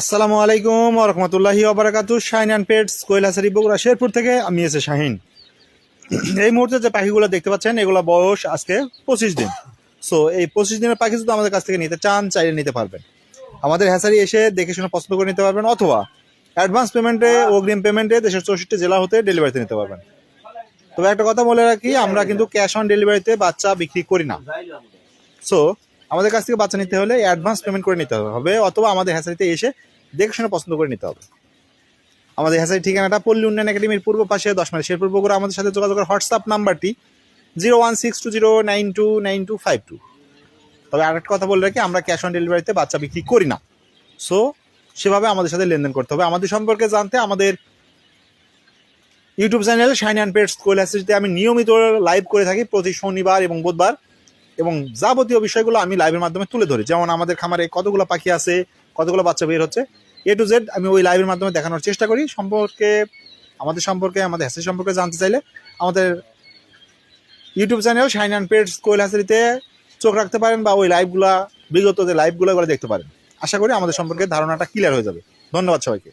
আসসালামু আলাইকুম রহমতুল্লাহি ওবরাকাতু শাহিন অ্যান্ড পেটস কৈলাসারি বগুড়া, শেরপুর থেকে আমি এসে শাহিন। এই মুহূর্তে যে পাখিগুলো দেখতে পাচ্ছেন, এগুলো বয়স আজকে পঁচিশ দিন। সো এই পঁচিশ দিনের পাখি যদি আমাদের কাছ থেকে নিতে চান, চাইলে নিতে পারবেন। আমাদের হ্যাসারি এসে দেখে শুনে পছন্দ করে নিতে পারবেন, অথবা অ্যাডভান্স পেমেন্টে অগ্রিম পেমেন্টে দেশের চৌষট্টি জেলা হতে ডেলিভারিতে নিতে পারবেন। তবে একটা কথা বলে রাখি, আমরা কিন্তু ক্যাশ অন ডেলিভারিতে বাচ্চা বিক্রি করি না। সো আমাদের কাছ থেকে বাচ্চা নিতে হলে অ্যাডভান্স পেমেন্ট করে নিতে হবে অথবা আমাদের হ্যাসারিতে এসে দেখে শুনে পছন্দ করে নিতে হবে। আমাদের হ্যাসারি ঠিকানাটা পল্লী উন্নয়ন একাডেমির পূর্ব পাশে দশ মাইল শেরপুর বগুড়া। আমাদের সাথে যোগাযোগের হোয়াটসঅ্যাপ নাম্বারটি zero one six two zero nine two nine two five two. তবে আরেকটা কথা বলে রাখি, আমরা ক্যাশ অন ডেলিভারিতে বাচ্চা বিক্রি করি না। সো সেভাবে আমাদের সাথে লেনদেন করতে হবে। আমাদের সম্পর্কে জানতে আমাদের YouTube channel shine and pets কৈলাসিতে আমি নিয়মিত লাইভ করে থাকি প্রতি শনিবার এবং বুধবার। এবং যাবতীয় বিষয়গুলো আমি লাইভের মাধ্যমে তুলে ধরি। যেমন আমাদের খামারে কতগুলো পাখি আছে, কতগুলো বাচ্চা বের হচ্ছে এ টু জেড আমি ওই লাইভের মাধ্যমে দেখানোর চেষ্টা করি। সম্পর্কে, আমাদের সম্পর্কে, আমাদের হ্যাসের সম্পর্কে জানতে চাইলে আমাদের YouTube channel shine and pets কোয়েল হ্যাসারিতে চোখ রাখতে পারেন বা ওই লাইভগুলা বিগত যে লাইভগুলো দেখতে পারেন। আশা করি আমাদের সম্পর্কে ধারণাটা ক্লিয়ার হয়ে যাবে। ধন্যবাদ সবাইকে।